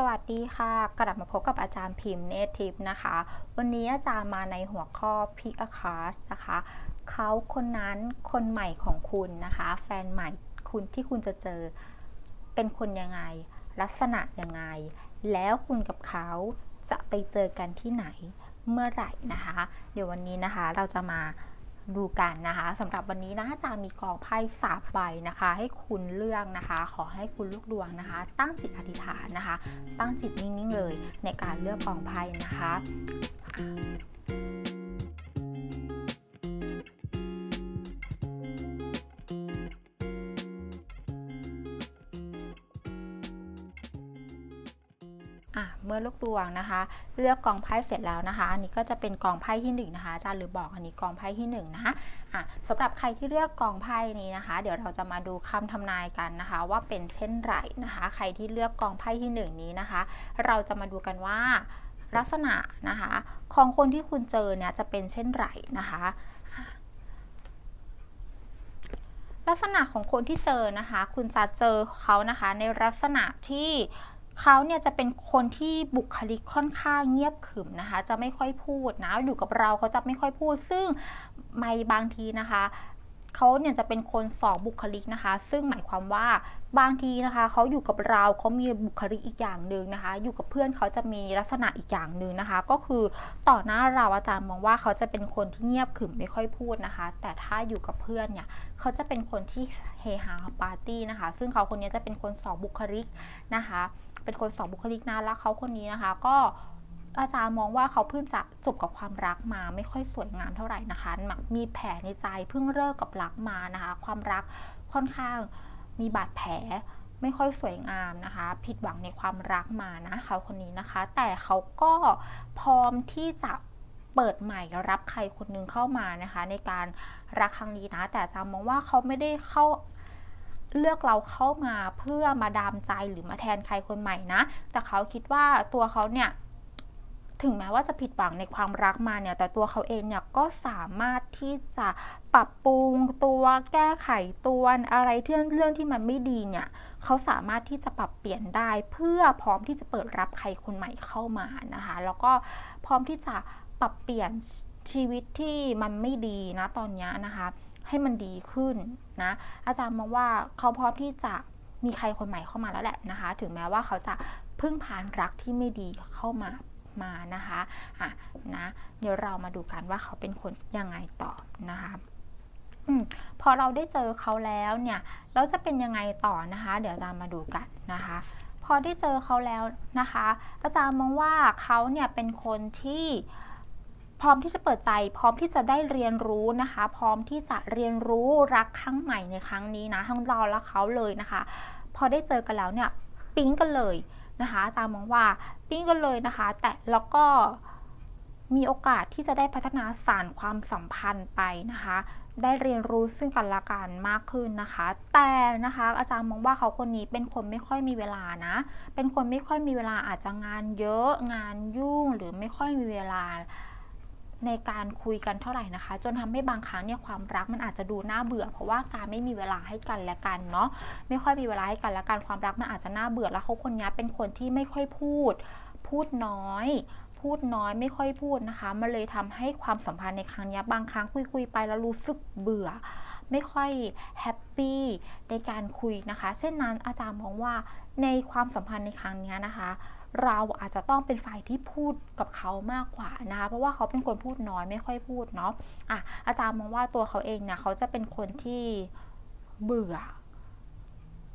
สวัสดีค่ะ กลับมาพบกับอาจารย์พิมพ์เนทิพย์นะคะ วันนี้อาจารย์มาในหัวข้อ Pick a Class นะคะ เขาคนนั้นคนใหม่ของคุณนะคะ แฟนใหม่คุณที่คุณจะเจอเป็นคนยังไง ลักษณะยังไง แล้วคุณกับเขาจะไปเจอกันที่ไหนเมื่อไหร่นะคะ เดี๋ยววันนี้นะคะเราจะมา ดูกันนะคะสำหรับวันนี้นะอาจารย์มีกองไพ่สามใบนะคะ ให้คุณเลือกนะคะ ขอให้คุณลูกดวงนะคะ ตั้งจิตอธิษฐานนะคะ ตั้งจิตนิ่งๆเลยในการเลือกกองไพ่นะคะ อะเมื่อลูกดวงนะคะ เลือกกองไพ่เสร็จแล้วนะคะ อันนี้ก็จะเป็นกองไพ่ที่หนึ่งนะคะอาจารย์หรือบอกอันนี้กองไพ่ที่หนึ่งนะคะอะสำหรับใครที่เลือกกองไพ่นี้นะคะ เดี๋ยวเราจะมาดูคำทำนายกันนะคะ ว่าเป็นเช่นไรนะคะ ใครที่เลือกกองไพ่ที่หนึ่งนี้นะคะ เราจะมาดูกันว่าลักษณะนะคะของคนที่คุณเจอเนี่ยจะเป็นเช่นไรนะคะลักษณะของคนที่เจอนะคะ คุณจะเจอเขานะคะในลักษณะที่ เขาเนี่ยจะเป็นคนที่บุคลิกค่อนข้างเงียบขรึมนะคะ จะไม่ค่อยพูดนะ อยู่กับเราเขาจะไม่ค่อยพูด ซึ่งไม่บางทีนะคะเขาเนี่ยจะเป็นคนสองบุคลิกนะคะ ซึ่งหมายความว่าบางทีนะคะเขาอยู่กับเราเขามีบุคลิกอีกอย่างหนึ่งนะคะ อยู่กับเพื่อนเขาจะมีลักษณะอีกอย่างหนึ่งนะคะ ก็คือต่อหน้าเราอาจารย์มองว่าเขาจะเป็นคนที่เงียบขรึมไม่ค่อยพูดนะคะ แต่ถ้าอยู่กับเพื่อนเนี่ยเขาจะเป็นคนที่เฮฮาปาร์ตี้นะคะ ซึ่งเขาคนนี้จะเป็นคนสองบุคลิกนะคะ เป็นคนสองบุคลิกนะแล้วเขาคนนี้นะคะ ก็อาจารย์มองว่าเขาเพิ่งจะจบกับความรักมาไม่ค่อยสวยงามเท่าไหร่นะคะ มีแผลในใจเพิ่งเลิกกับรักมานะคะ ความรักค่อนข้างมีบาดแผลไม่ค่อยสวยงามนะคะ ผิดหวังในความรักมานะเขาคนนี้นะคะ แต่เขาก็พร้อมที่จะเปิดใหม่รับใครคนนึงเข้ามานะคะ ในการรักครั้งนี้นะ แต่อาจารย์มองว่าเขาไม่ได้เข้า เลือกเราเข้ามาเพื่อมาดามใจหรือมาแทนใครคนใหม่นะ แต่เขาคิดว่าตัวเขาเนี่ยถึงแม้ว่าจะผิดหวังในความรักมาเนี่ยแต่ตัวเขาเองเนี่ยก็สามารถที่จะปรับปรุงตัวแก้ไขตัวอะไรเรื่องเรื่องที่มันไม่ดีเนี่ยเขาสามารถที่จะปรับเปลี่ยนได้เพื่อพร้อมที่จะเปิดรับใครคนใหม่เข้ามานะคะแล้วก็พร้อมที่จะปรับเปลี่ยนชีวิตที่มันไม่ดีนะตอนนี้นะคะ ให้มันดีขึ้น นะอาจารย์มองว่าเขาพร้อมที่จะมีใครคนใหม่เข้ามาแล้วแหละนะคะ ถึงแม้ว่าเขาจะพึ่งผ่านรักที่ไม่ดีเข้ามามานะคะอะนะเดี๋ยวเรามาดูกันว่าเขาเป็นคนยังไงต่อนะคะอพอเราได้เจอเขาแล้วเนี่ยเราจะเป็นยังไงต่อนะคะ เดี๋ยวอาจารย์มาดูกันนะคะ พอได้เจอเขาแล้วนะคะ อาจารย์มองว่าเขาเนี่ยเป็นคนที่ พร้อมที่จะเปิดใจ พร้อมที่จะได้เรียนรู้นะคะ พร้อมที่จะเรียนรู้รักครั้งใหม่ในครั้งนี้นะทั้งเราและเขาเลยนะคะ พอได้เจอกันแล้วเนี่ยปิ๊งกันเลยนะคะอาจารย์มองว่าปิ๊งกันเลยนะคะ แต่แล้วก็มีโอกาสที่จะได้พัฒนาสารความสัมพันธ์ไปนะคะ ได้เรียนรู้ซึ่งกันและกันมากขึ้นนะคะ แต่นะคะอาจารย์มองว่าเขาคนนี้เป็นคนไม่ค่อยมีเวลานะ เป็นคนไม่ค่อยมีเวลาอาจจะงานเยอะงานยุ่งหรือไม่ค่อยมีเวลา ในการคุยกันเท่าไหร่นะคะ จนทำให้บางครั้งเนี่ยความรักมันอาจจะดูน่าเบื่อ เพราะว่าการไม่มีเวลาให้กันและกันเนาะไม่ค่อยมีเวลาให้กันและกันความรักมันอาจจะน่าเบื่อแล้วเขาคนนี้เป็นคนที่ไม่ค่อยพูด พูดน้อยพูดน้อยไม่ค่อยพูดนะคะ มันเลยทำให้ความสัมพันธ์ในครั้งนี้บางครั้งคุยคุยไปแล้วรู้สึกเบื่อ ไม่ค่อยแฮปปี้ในการคุยนะคะ เช่นนั้นอาจารย์มองว่าในความสัมพันธ์ในครั้งนี้นะคะ เราอาจจะต้องเป็นฝ่ายที่พูดกับเขามากกว่านะคะเพราะว่าเขาเป็นคนพูดน้อยไม่ค่อยพูดเนาะอะอาจารย์มองว่าตัวเขาเองเนี่ยเขาจะเป็นคนที่เบื่อ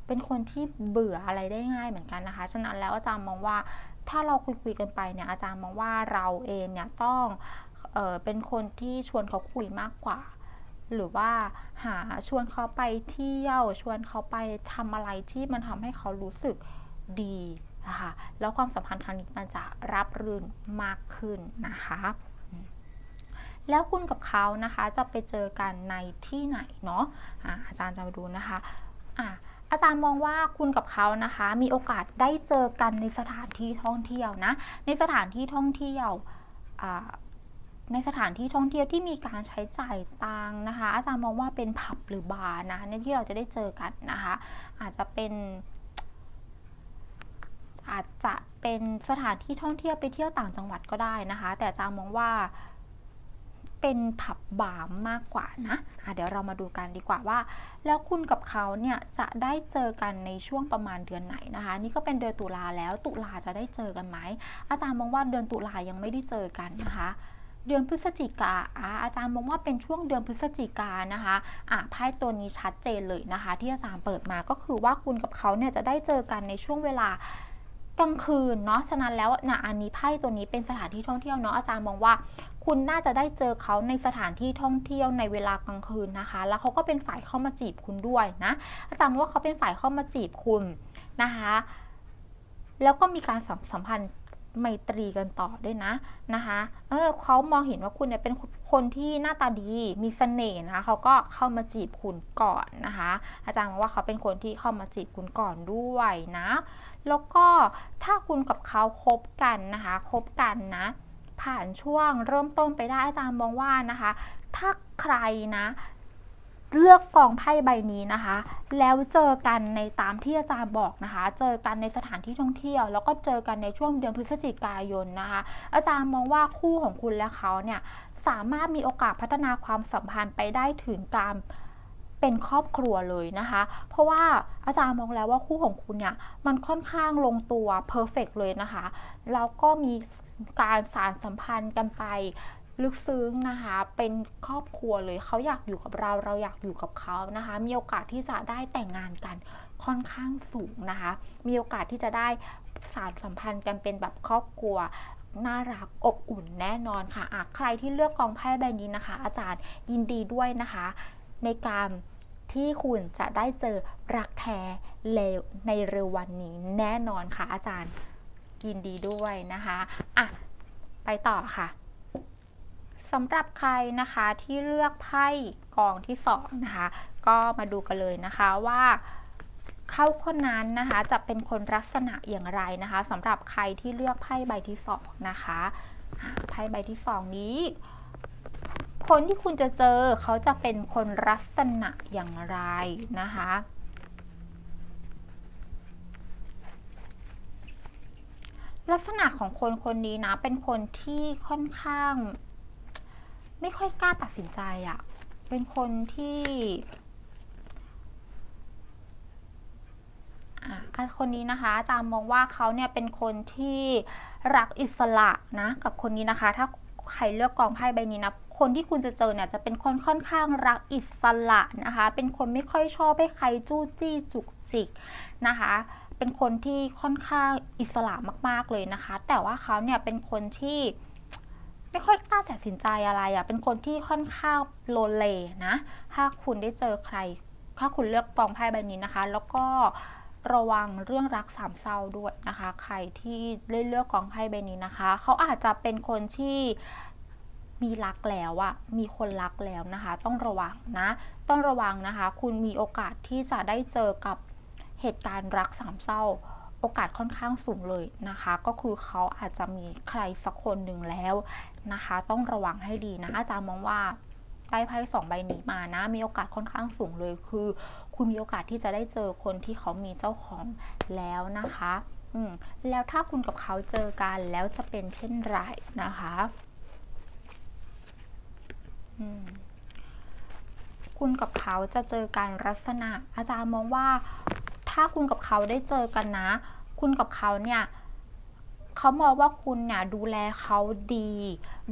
เป็นคนที่เบื่ออะไรได้ง่ายเหมือนกันนะคะ ฉะนั้นแล้วอาจารย์มองว่าถ้าเราคุยคุยกันไปเนี่ยอาจารย์มองว่าเราเองเนี่ยต้องเออเป็นคนที่ชวนเขาคุยมากกว่า หรือว่าหาชวนเขาไปเที่ยวชวนเขาไปทำอะไรที่มันทำให้เขารู้สึกดี นะคะแล้วความสัมพันธ์ครั้งนี้มันจะรับรื่นมากขึ้นนะคะแล้วคุณกับเขานะคะจะไปเจอกันในที่ไหนเนาะะอาจารย์จะมาดูนะคะอะอาจารย์มองว่าคุณกับเขานะคะ มีโอกาสได้เจอกันในสถานที่ท่องเที่ยวนะ ในสถานที่ท่องเที่ยวในสถานที่ท่องเที่ยวที่มีการใช้จ่ายตังนะคะ อาจารย์มองว่าเป็นผับหรือบาร์นะในที่เราจะได้เจอกันนะคะ อาจจะเป็น อาจจะเป็นสถานที่ท่องเที่ยวไปเที่ยวต่างจังหวัดก็ได้นะคะ แต่อาจารย์มองว่าเป็นผับบาร์มากกว่านะะเดี๋ยวเรามาดูกันดีกว่าว่า แล้วคุณกับเขาเนี่ยจะได้เจอกันในช่วงประมาณเดือนไหนนะคะ นี่ก็เป็นเดือนตุลาแล้วตุลาจะได้เจอกันไหมอาจารย์มองว่าเดือนตุลายังไม่ได้เจอกันนะคะเดือนพฤศจิกาอาจารย์มองว่าเป็นช่วงเดือนพฤศจิกานะคะอะไพ่ตัวนี้ชัดเจนเลยนะคะ ที่อาจารย์เปิดมาก็คือว่าคุณกับเขาเนี่ยจะได้เจอกันในช่วงเวลา ลางคืนเนาะ ฉะนั้นแล้วนะอันนี้ไพ่ตัวนี้เป็นสถานที่ท่องเที่ยวเนาะ อาจารย์มองว่า คุณน่าจะได้เจอเขาในสถานที่ท่องเที่ยวในเวลากลางคืนนะคะ แล้วเขาก็เป็นฝ่ายเข้ามาจีบคุณด้วยนะ อาจารย์ว่าเขาเป็นฝ่ายเข้ามาจีบคุณนะคะ แล้วก็มีการสัมสมพันธ์ไมตรีกันต่อด้วยนะนะคะเออเขามองเห็นว่าคุณเนี่ยเป็นคนที่หน้าตาดีมีเสน่ห์นะเขาก็เข้ามาจีบคุณก่อนนะคะ อาจารย์มองว่าเขาเป็นคนที่เข้ามาจีบคุณก่อนด้วยนะ แล้วก็ถ้าคุณกับเขาคบกันนะคะคบกันนะ ผ่านช่วงเริ่มต้นไปได้อาจารย์มองว่านะคะ ถ้าใครนะเลือกกองไพ่ใบนี้นะคะ แล้วเจอกันในตามที่อาจารย์บอกนะคะ เจอกันในสถานที่ท่องเที่ยว แล้วก็เจอกันในช่วงเดือนพฤศจิกายนนะคะ อาจารย์มองว่าคู่ของคุณและเขาเนี่ยสามารถมีโอกาสพัฒนาความสัมพันธ์ไปได้ถึงการ เป็นครอบครัวเลยนะคะ เพราะว่าอาจารย์มองแล้วว่าคู่ของคุณเนี่ยมันค่อนข้างลงตัวเพอร์เฟกเลยนะคะแล้วก็มีการสารสัมพันธ์กันไปลึกซึ้งนะคะ เป็นครอบครัวเลยเขาอยากอยู่กับเรา เราอยากอยู่กับเขานะคะ มีโอกาสที่จะได้แต่งงานกันค่อนข้างสูงนะคะ มีโอกาสที่จะได้สารสัมพันธ์กันเป็นแบบครอบครัวน่ารักอบอุ่นแน่นอนค่ะะใครที่เลือกกองไพ่ใบนี้นะคะ อาจารย์ยินดีด้วยนะคะ ในการ ที่คุณจะได้เจอรักแท้เลวในเร็ววันนี้แน่นอนค่ะอาจารย์ยินดีด้วยนะคะอะไปต่อค่ะสำหรับใครนะคะที่เลือกไพ่กองที่สองนะคะก็มาดูกันเลยนะคะว่าเขาคนนั้นนะคะจะเป็นคนลักษณะอย่างไรนะคะสำหรับใครที่เลือกไพ่ใบที่สองนะคะไพ่ใบที่สองนี้ คนที่คุณจะเจอเขาจะเป็นคนลักษณะอย่างไรนะคะลักษณะของคนคนนี้นะ เป็นคนที่ค่อนข้าง ไม่ค่อยกล้าตัดสินใจอะเป็นคนที่อคนนี้นะคะอาจารย์มองว่าเขาเนี่ยเป็นคนที่รักอิสระนะ กับคนนี้นะคะ ถ้าใครเลือกกองไพ่ใบนี้นะ คนที่คุณจะเจอเนี่ยจะเป็นคนค่อนข้างรักอิสระนะคะ เป็นคนไม่ค่อยชอบให้ใครจู้จี้จุกจิกนะคะ เป็นคนที่ค่อนข้างอิสระมาก ๆเลยนะคะ แต่ว่าเขาเนี่ยเป็นคนที่ไม่ค่อยกล้าตัดสินใจอะไรอะ่ะ เป็นคนที่ค่อนข้างโลเลนะ ถ้าคุณได้เจอใคร ถ้าคุณเลือกกองไพ่ใบนี้นะคะ แล้วก็ระวังเรื่องรักสามเศร้าด้วยนะคะ ใครที่เลือกกองไพ่ใบนี้นะคะ เขาอาจจะเป็นคนที่ มีรักแล้วอะมีคนรักแล้วนะคะ ต้องระวังนะ ต้องระวังนะคะ คุณมีโอกาสที่จะได้เจอกับเหตุการณ์รักสามเศร้า โอกาสค่อนข้างสูงเลยนะคะ ก็คือเขาอาจจะมีใครสักคนหนึ่งแล้วนะคะ ต้องระวังให้ดีนะอาจารย์มองว่าได้ไพ่สองใบนี้มานะ มีโอกาสค่อนข้างสูงเลย คือ คุณมีโอกาสที่จะได้เจอคนที่เขามีเจ้าของแล้วนะคะ อืมแล้วถ้าคุณกับเขาเจอกันแล้วจะเป็นเช่นไรนะคะ คุณกับเขาจะเจอการลักษณะ อาจารย์มองว่า ถ้าคุณกับเขาได้เจอกันนะ คุณกับเขาเนี่ยเขามองว่าคุณเนี่ยดูแลเขาดี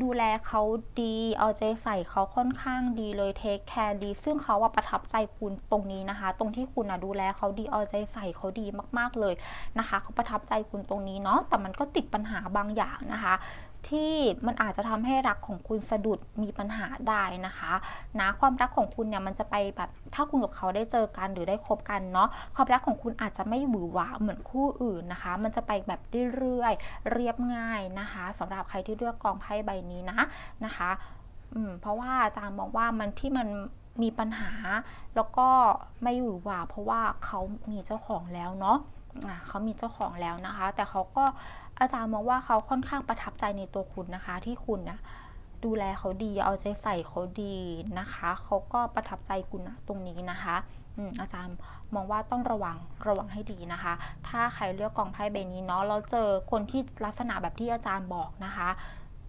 ดูแลเขาดี เอาใจใส่เขาค่อนข้างดีเลยเทคแคร์ดี ซึ่งเขาว่าประทับใจคุณตรงนี้นะคะ ตรงที่คุณนะดูแลเขาดีเอาใจใส่เขาดีมาก ๆเลยนะคะ เขาประทับใจคุณตรงนี้เนาะแต่มันก็ติดปัญหาบางอย่างนะคะ ที่มันอาจจะทำให้รักของคุณสะดุดมีปัญหาได้นะคะนะความรักของคุณเนี่ยมันจะไปแบบถ้าคุณกับเขาได้เจอกันหรือได้คบกันเนาะความรักของคุณอาจจะไม่หวือหวาเหมือนคู่อื่นนะคะ มันจะไปแบบเรื่อยๆเรียบง่ายนะคะสำหรับใครที่เลือกกองไพ่ใบนี้นะนะคะอืมเพราะว่าอาจารย์มองว่ามันที่มันมีปัญหา แล้วก็ไม่หวือหวาเพราะว่าเขามีเจ้าของแล้วเนาะเขามีเจ้าของแล้วนะคะ แต่เขาก็ อาจารย์มองว่าเขาค่อนข้างประทับใจในตัวคุณนะคะ ที่คุณนะดูแลเขาดีเอาใจใส่เขาดีนะคะ เขาก็ประทับใจคุณนะตรงนี้นะคะอาจารย์มองว่าต้องระวังระวังให้ดีนะคะ ถ้าใครเลือกกองไพ่ใบนี้เนาะเราเจอคนที่ลักษณะแบบที่อาจารย์บอกนะคะ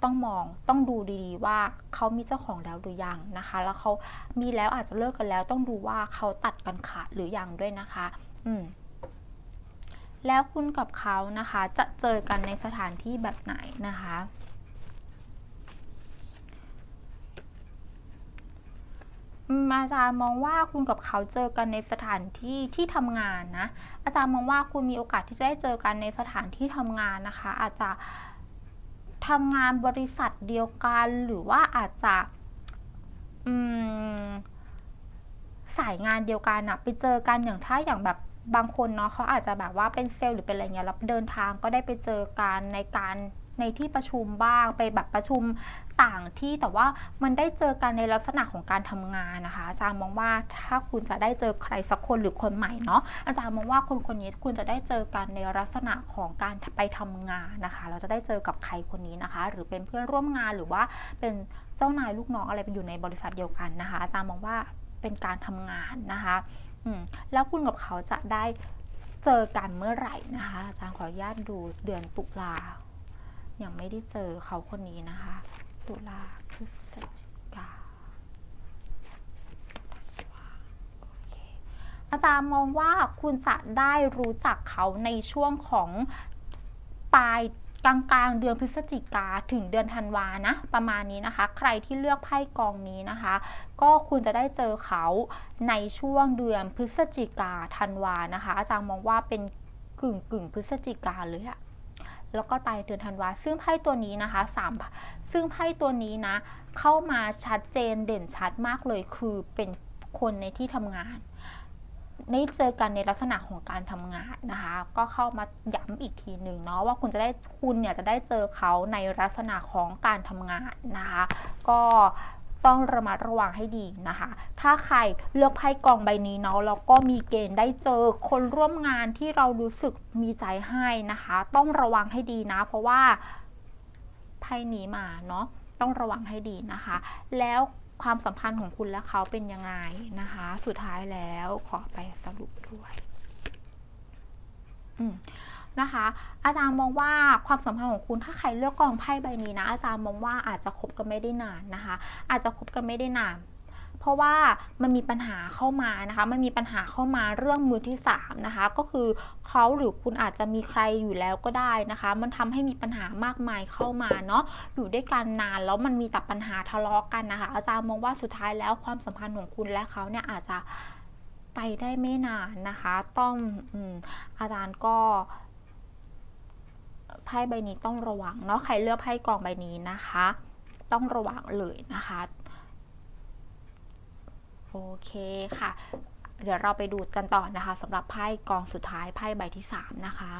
ต้องมองต้องดูดีๆว่าเขามีเจ้าของแล้วหรือยังนะคะ แล้วเขามีแล้วอาจจะเลิกกันแล้ว ต้องดูว่าเขาตัดกันขาดหรือยังด้วยนะคะ อืม แล้วคุณกับเขานะคะจะเจอกันในสถานที่แบบไหนนะคะ อาจารย์มองว่าคุณกับเขาเจอกันในสถานที่ที่ทำงานนะ อาจารย์มองว่าคุณมีโอกาสที่จะได้เจอกันในสถานที่ทำงานนะคะ อาจจะทำงานบริษัทเดียวกันหรือว่าอาจจะสายงานเดียวกันอะไปเจอกันอย่างถ้าอย่างแบบ บางคนเนาะเขาอาจจะแบบว่าเป็นเซลล์หรือเป็นอะไรเงี้ยแล้วเดินทางก็ได้ไปเจอกันในการในที่ประชุมบ้างไปแบบประชุมต่างที่แต่ว่ามันได้เจอกันในลักษณะของการทำงานนะคะอาจารย์มองว่าถ้าคุณจะได้เจอใครสักคนหรือคนใหม่เนาะอาจารย์มองว่าคนคนนี้คุณจะได้เจอกันในลักษณะของการไปทำงานนะคะ เราจะได้เจอกับใครคนนี้นะคะ หรือเป็นเพื่อนร่วมงานหรือว่าเป็นเจ้านายลูกน้องอะไรเป็นอยู่ในบริษัทเดียวกันนะคะ อาจารย์มองว่าเป็นการทำงานนะคะ แล้วคุณกับเขาจะได้เจอกันเมื่อไหร่นะคะอาจารย์ขออนุญาตดูเดือนตุลายังไม่ได้เจอเขาคนนี้นะคะ ตุลาพฤศจิกาอาจารย์มองว่าคุณจะได้รู้จักเขาในช่วงของปลาย กลางกลางๆเดือนพฤศจิกาถึงเดือนธันวานะ ประมาณนี้นะคะ ใครที่เลือกไพ่กองนี้นะคะ ก็คุณจะได้เจอเขาในช่วงเดือนพฤศจิกาธันวานะคะ อาจารย์มองว่าเป็นกึ่งกึ่งพฤศจิกาเลยอะแล้วก็ไปเดือนธันวา ซึ่งไพ่ตัวนี้นะคะสามซึ่งไพ่ตัวนี้นะ เข้ามาชัดเจนเด่นชัดมากเลยคือเป็นคนในที่ทำงาน ได้เจอกันในลักษณะของการทำงานนะคะ ก็เข้ามาย้ำอีกทีหนึ่งเนาะว่าคุณจะได้คุณเนี่ยจะได้เจอเขาในลักษณะของการทำงานนะคะ ก็ต้องระมัดระวังให้ดีนะคะ ถ้าใครเลือกไพ่กองใบนี้เนาะแล้วก็มีเกณฑ์ได้เจอคนร่วมงานที่เรารู้สึกมีใจให้นะคะ ต้องระวังให้ดีนะ เพราะว่าไพ่นี้มาเนาะต้องระวังให้ดีนะคะ แล้ว ความสัมพันธ์ของคุณและเขาเป็นยังไงนะคะ สุดท้ายแล้วขอไปสรุปด้วยนะคะ อาจารย์มองว่าความสัมพันธ์ของคุณถ้าใครเลือกกองไพ่ใบนี้นะ อาจารย์มองว่าอาจจะคบกันไม่ได้นานนะคะ อาจจะคบกันไม่ได้นาน เพราะว่ามันมีปัญหาเข้ามานะคะมันมีปัญหาเข้ามาเรื่องมือที่สามนะคะก็คือเขาหรือคุณอาจจะมีใครอยู่แล้วก็ได้นะคะ มันทำให้มีปัญหามากมายเข้ามาเนาะอยู่ด้วยกันนานแล้วมันมีแต่ปัญหาทะเลาะกันนะคะ อาจารย์มองว่าสุดท้ายแล้วความสัมพันธ์ของคุณและเขาเนี่ยอาจจะไปได้ไม่นานนะคะ ต้องออาจารย์ก็ไพ่ใบนี้ต้องระวังเนาะใครเลือกไพ่กองใบนี้นะคะ ต้องระวังเลยนะคะ โอเคค่ะ เดี๋ยวเราไปดูกันต่อนะคะสำหรับไพ่กองสุดท้ายไพ่ใบที่ 3 นะคะ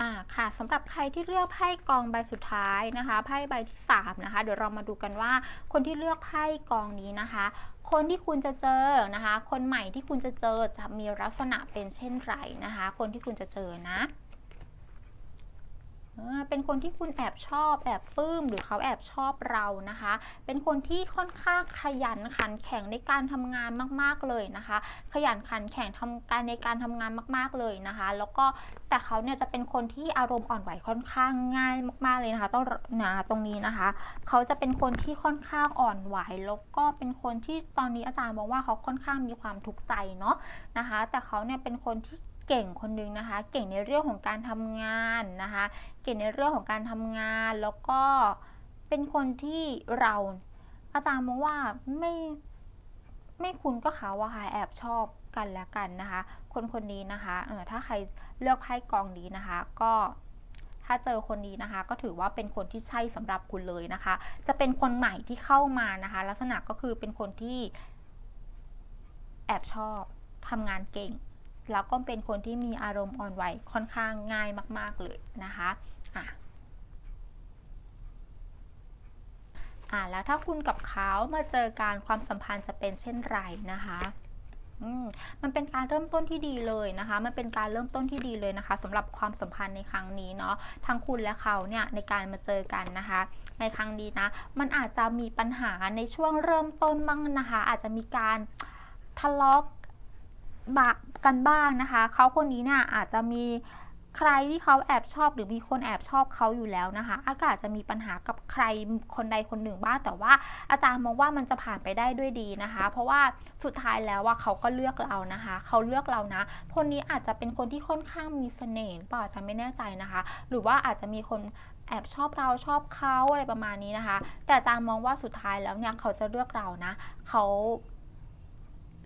อ่าค่ะสำหรับใครที่เลือกไพ่กองใบสุดท้ายนะคะไพ่ใบที่3นะคะเดี๋ยวเรามาดูกันว่าคนที่เลือกไพ่กองนี้นะคะ คนที่คุณจะเจอนะคะ คนใหม่ที่คุณจะเจอจะมีลักษณะเป็นเช่นไรนะคะ คนที่คุณจะเจอนะ เป็นคนที่คุณแอบชอบ แอบปลื้มหรือเขาแอบชอบเรานะคะ เป็นคนที่ค่อนข้างขยันขันแข็งในการทำงานมาก ๆเลยนะคะ ขยันขันแข็งทำการในการทำงานมาก ๆเลยนะคะ แล้วก็แต่เขาเนี่ยจะเป็นคนที่อารมณ์อ่อนไหวค่อนข้างง่ายมาก ๆเลยนะคะ ต้องนะตรงนี้นะคะ เขาจะเป็นคนที่ค่อนข้างอ่อนไหวแล้วก็เป็นคนที่ตอนนี้อาจารย์มองว่าเขาค่อนข้างมีความทุกข์ใจเนาะนะคะ แต่เขาเนี่ยเป็นคนที่ เก่งคนหนึงนะคะ เก่งในเรื่องของการทำงานนะคะ เก่งในเรื่องของการทำงานแล้วก็เป็นคนที่เราอาจารย์มองว่าไม่ไม่คุณก็เขาอะค่ะแอบชอบกันแล้วกันนะคะ คนคนนี้นะคะเออถ้าใครเลือกไพ่กองนี้นะคะ ก็ถ้าเจอคนนี้นะคะ ก็ถือว่าเป็นคนที่ใช่สำหรับคุณเลยนะคะ จะเป็นคนใหม่ที่เข้ามานะคะ ลักษณะก็คือเป็นคนที่แอบชอบทำงานเก่ง แล้วก็เป็นคนที่มีอารมณ์อ่อนไหวค่อนข้างง่ายมาก ๆเลยนะคะอะอะแล้วถ้าคุณกับเขามาเจอการความสัมพันธ์จะเป็นเช่นไรนะคะมันเป็นการเริ่มต้นที่ดีเลยนะคะ มันเป็นการเริ่มต้นที่ดีเลยนะคะสำหรับความสัมพันธ์ในครั้งนี้เนาะ ทั้งคุณและเขาเนี่ยในการมาเจอกันนะคะ ในครั้งนี้นะ มันอาจจะมีปัญหาในช่วงเริ่มต้นบ้างนะคะ อาจจะมีการทะเลาะ กันบ้างนะคะ เขาคนนี้เนี่ยอาจจะมีใครที่เขาแอบชอบหรือมีคนแอบชอบเขาอยู่แล้วนะคะ อากาศจะมีปัญหากับใครคนใดคนหนึ่งบ้าง แต่ว่าอาจารย์มองว่ามันจะผ่านไปได้ด้วยดีนะคะ เพราะว่าสุดท้ายแล้วว่าเขาก็เลือกเรานะคะ เขาเลือกเรานะ คนนี้อาจจะเป็นคนที่ค่อนข้างมีเสน่ห์ป่าอาจารย์ไม่แน่ใจนะคะ หรือว่าอาจจะมีคนแอบชอบเราชอบเขาอะไรประมาณนี้นะคะ แต่อาจารย์มองว่าสุดท้ายแล้วเนี่ยเขาจะเลือกเรานะ เขา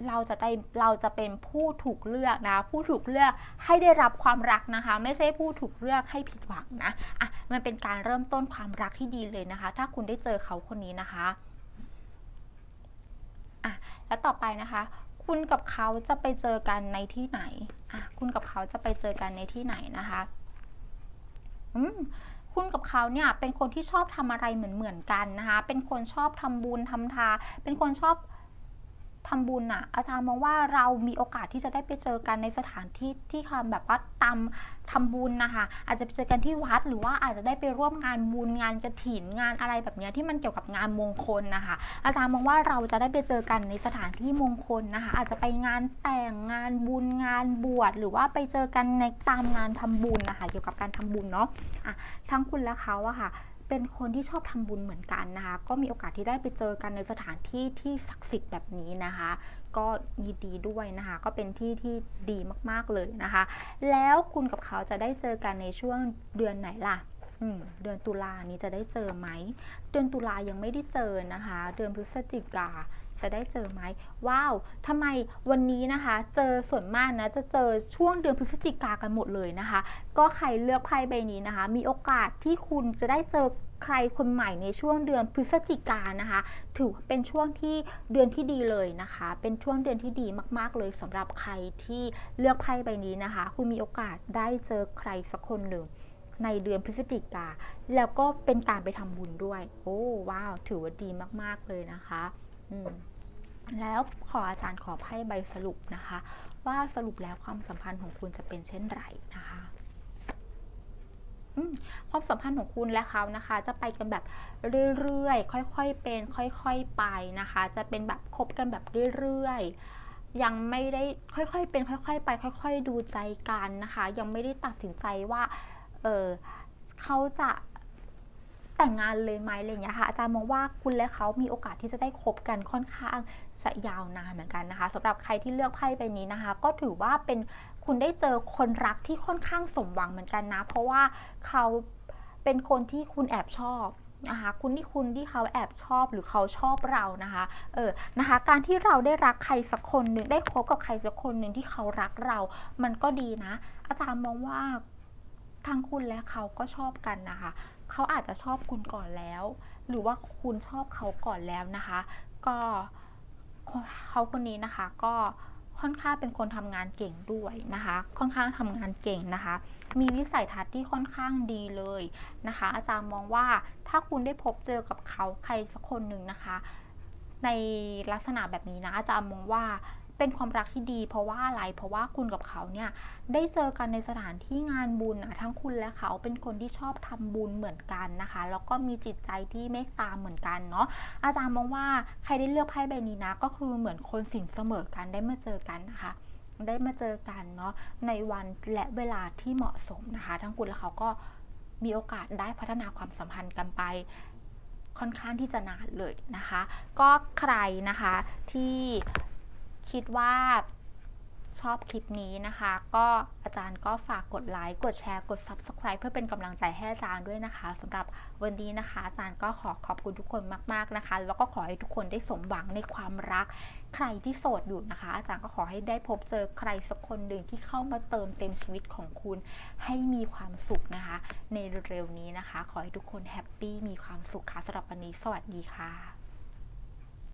เราจะได้เราจะเป็นผู้ถูกเลือกนะ ผู้ถูกเลือกให้ได้รับความรักนะคะ ไม่ใช่ผู้ถูกเลือกให้ผิดหวังนะอะมันเป็นการเริ่มต้นความรักที่ดีเลยนะคะ ถ้าคุณได้เจอเขาคนนี้นะคะอะแล้วต่อไปนะคะ คุณกับเขาจะไปเจอกันในที่ไหนอะคุณกับเขาจะไปเจอกันในที่ไหนนะคะอืมคุณกับเขาเนี่ยเป็นคนที่ชอบทำอะไรเหมือนเหมือนกันนะคะ เป็นคนชอบทำบุญทำทานเป็นคนชอบ ทำบุญอะอาจารย์มองว่าเรามีโอกาสที่จะได้ไปเจอกันในสถานที่ที่ทำแบบว่าตามทำบุญนะคะ อาจจะไปเจอกันที่วัดหรือว่าอาจจะได้ไปร่วมงานบุญงานกระถินงานอะไรแบบเนี้ยที่มันเกี่ยวกับงานมงคลนะคะ อาจารย์มองว่าเราจะได้ไปเจอกันในสถานที่มงคลนะคะ อาจจะไปงานแต่งงานบุญงานบวชหรือว่าไปเจอกันในตามงานทำบุญนะคะเกี่ยวกับการทำบุญเนาะอะทั้งคุณและเขาอะค่ะ เป็นคนที่ชอบทำบุญเหมือนกันนะคะ ก็มีโอกาสที่ได้ไปเจอกันในสถานที่ที่ศักดิ์สิทธิ์แบบนี้นะคะ ก็ยินดีด้วยนะคะ ก็เป็นที่ที่ดีมากๆเลยนะคะ แล้วคุณกับเขาจะได้เจอกันในช่วงเดือนไหนล่ะเดือนตุลานี้จะได้เจอไหม เดือนตุลายังไม่ได้เจอนะคะ เดือนพฤศจิกา จะได้เจอไหมว้าวทำไมวันนี้นะคะ เจอส่วนมากนะจะเจอช่วงเดือนพฤศจิกากันหมดเลยนะคะ ก็ใครเลือกไพ่ใบนี้นะคะ มีโอกาสที่คุณจะได้เจอใครคนใหม่ในช่วงเดือนพฤศจิกานะคะ ถือว่าเป็นช่วงที่เดือนที่ดีเลยนะคะ เป็นช่วงเดือนที่ดีมาก ๆ เลยสำหรับใครที่เลือกไพ่ใบนี้นะคะ คุณมีโอกาสได้เจอใครสักคนหนึ่งในเดือนพฤศจิกา แล้วก็เป็นการไปทำบุญด้วย โอ้ว้าว ถือว่าดีมาก ๆ เลยนะคะ แล้วขออาจารย์ขอไพ่ใบสรุปนะคะ ว่าสรุปแล้วความสัมพันธ์ของคุณจะเป็นเช่นไรนะคะความสัมพันธ์ของคุณและเขานะคะ จะไปกันแบบเรื่อยๆ ค่อยๆเป็น ค่อยๆไปนะคะ จะเป็นแบบคบกันแบบเรื่อยๆ ยังไม่ได้ค่อยๆเป็น ค่อยๆ ไป ค่อย ๆ ดูใจกันนะคะ ยังไม่ได้ตัดสินใจว่า เออเขาจะ แต่งงานเลยไหมอะไรอย่างเงี้ยค่ะอาจารย์มองว่าคุณและเขามีโอกาสที่จะได้คบกันค่อนข้างจะยาวนานเหมือนกันนะคะสำหรับใครที่เลือกไพ่ใบนี้นะคะ ก็ถือว่าเป็นคุณได้เจอคนรักที่ค่อนข้างสมหวังเหมือนกันนะ เพราะว่าเขาเป็นคนที่คุณแอบชอบนะคะคุณที่คุณที่เขาแอบชอบหรือเขาชอบเรานะคะ เออ นะคะ การที่เราได้รักใครสักคนหนึ่งได้คบกับใครสักคนหนึ่งที่เขารักเรา มันก็ดีนะ อาจารย์มองว่าทั้งคุณและเขาก็ชอบกันนะคะ เขาอาจจะชอบคุณก่อนแล้ว หรือว่าคุณชอบเขาก่อนแล้วนะคะ ก็เขาคนนี้นะคะก็ค่อนข้างเป็นคนทำงานเก่งด้วยนะคะ ค่อนข้างทำงานเก่งนะคะ มีวิสัยทัศน์ที่ค่อนข้างดีเลยนะคะ อาจารย์มองว่าถ้าคุณได้พบเจอกับเขาใครสักคนหนึ่งนะคะ ในลักษณะแบบนี้นะอาจารย์มองว่า เป็นความรักที่ดี เพราะว่าอะไร เพราะว่าคุณกับเขาเนี่ยได้เจอกันในสถานที่งานบุญนะทั้งคุณและเขาเป็นคนที่ชอบทำบุญเหมือนกันนะคะ แล้วก็มีจิตใจที่เมตตาเหมือนกันเนาะ อาจารย์มองว่าใครได้เลือกไพ่ใบนี้นะ ก็คือเหมือนคนสินเสมอกันได้มาเจอกันนะคะได้มาเจอกันเนาะในวันและเวลาที่เหมาะสมนะคะ ทั้งคุณและเขาก็มีโอกาสได้พัฒนาความสัมพันธ์กันไป ค่อนข้างที่จะนานเลยนะคะ ก็ใครนะคะที่ คิดว่าชอบคลิปนี้นะคะ ก็อาจารย์ก็ฝากกดไลค์กดแชร์กด Subscribe เพื่อเป็นกำลังใจให้อาจารย์ด้วยนะคะสำหรับวันนี้นะคะ อาจารย์ก็ขอขอบคุณทุกคนมาก ๆนะคะ แล้วก็ขอให้ทุกคนได้สมหวังในความรัก ใครที่โสดอยู่นะคะ อาจารย์ก็ขอให้ได้พบเจอใครสักคนหนึ่งที่เข้ามาเติมเต็มชีวิตของคุณ ให้มีความสุขนะคะ ในเร็วๆนี้นะคะ ขอให้ทุกคนแฮปปี้มีความสุขค่ะสำหรับวันนี้ สวัสดีค่ะ